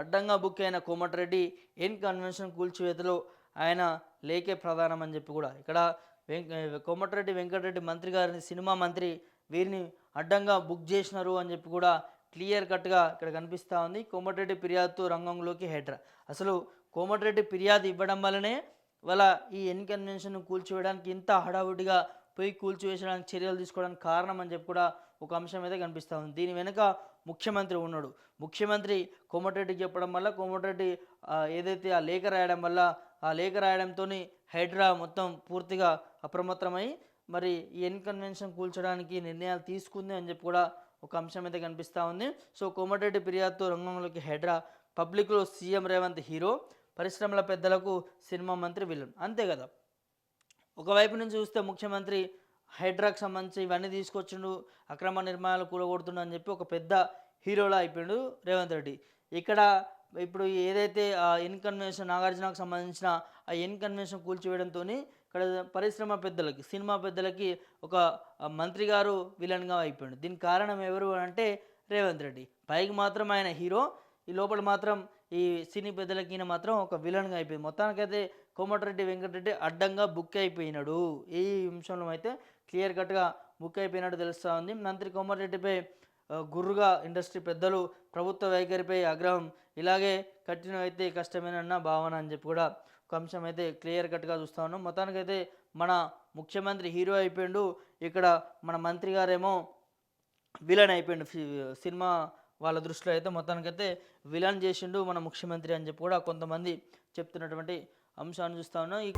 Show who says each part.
Speaker 1: అడ్డంగా బుక్ అయిన Komatireddy N convention కూల్చివేతలో ఆయన లేకే ప్రధానం అని చెప్పి కూడా. ఇక్కడ వెంక కోమటిరెడ్డి వెంకటరెడ్డి మంత్రి గారిని సినిమా మంత్రి వీరిని అడ్డంగా బుక్ చేసినారు అని చెప్పి కూడా క్లియర్ కట్గా ఇక్కడ కనిపిస్తూ ఉంది. కోమటిరెడ్డి ఫిర్యాదుతో రంగంలోకి హెడ్రా. అసలు కోమటిరెడ్డి ఫిర్యాదు ఇవ్వడం వల్లనే వాళ్ళ ఈ ఎన్ కన్వెన్షన్ కూల్చివేయడానికి ఇంత హడావుడిగా పోయి కూల్చివేసడానికి చర్యలు తీసుకోవడానికి కారణం అని చెప్పి కూడా ఒక అంశం అయితే కనిపిస్తూ ఉంది. దీని వెనుక ముఖ్యమంత్రి ఉన్నాడు. ముఖ్యమంత్రి కోమటిరెడ్డికి చెప్పడం వల్ల కోమటిరెడ్డి ఏదైతే ఆ లేఖ రాయడం వల్ల ఆ లేఖ రాయడంతో హైడ్రా మొత్తం పూర్తిగా అప్రమత్తమై మరి ఈ ఎన్కన్వెన్షన్ కూల్చడానికి నిర్ణయాలు తీసుకుంది అని చెప్పి కూడా ఒక అంశం అయితే కనిపిస్తూ ఉంది. సో కోమటిరెడ్డి ఫిర్యాదుతో రంగంలోకి హైడ్రా పబ్లిక్లో సీఎం రేవంత్ హీరో పరిశ్రమల పెద్దలకు సినిమా మంత్రి విలన్. అంతే కదా? ఒకవైపు నుంచి చూస్తే ముఖ్యమంత్రి హైడ్రాకు సంబంధించి ఇవన్నీ తీసుకొచ్చిండు అక్రమ నిర్మాణాలు కూలగొడుతుండు అని చెప్పి ఒక పెద్ద హీరోలా అయిపోయిండు రేవంత్ రెడ్డి. ఇక్కడ ఇప్పుడు ఏదైతే ఆ ఇన్కన్వెన్షన్ నాగార్జునకు సంబంధించిన ఆ ఇన్కన్వెన్షన్ కూల్చివేయడంతో ఇక్కడ పరిశ్రమ పెద్దలకి సినిమా పెద్దలకి ఒక మంత్రి గారు విలన్గా అయిపోయిండు. దీనికి కారణం ఎవరు అంటే రేవంత్ రెడ్డి. పైకి మాత్రం ఆయన హీరో ఈ లోపల మాత్రం ఈ సినీ పెద్దలకి ఈయన మాత్రం ఒక విలన్గా అయిపోయింది. మొత్తానికైతే కోమటిరెడ్డి వెంకటరెడ్డి అడ్డంగా బుక్ అయిపోయినాడు. ఈ అంశంలో అయితే క్లియర్ కట్గా బుక్ అయిపోయినట్టు తెలుస్తూ ఉంది. మంత్రి కోమటిరెడ్డిపై గుర్రుగా ఇండస్ట్రీ పెద్దలు ప్రభుత్వ వైఖరిపై ఆగ్రహం ఇలాగే కఠిన అయితే కష్టమేనన్న భావన అని చెప్పి కూడా ఒక అంశం అయితే క్లియర్ కట్గా చూస్తూ ఉన్నాం. మొత్తానికైతే మన ముఖ్యమంత్రి హీరో అయిపోయిండు. ఇక్కడ మన మంత్రి గారేమో విలన్ అయిపోయిండు. సినిమా వాళ్ళ దృష్టిలో అయితే మొత్తానికైతే విలన్ చేసిండు మన ముఖ్యమంత్రి అని చెప్పి కూడా కొంతమంది చెప్తున్నటువంటి అంశాన్ని చూస్తా ఉన్నాం. ఈ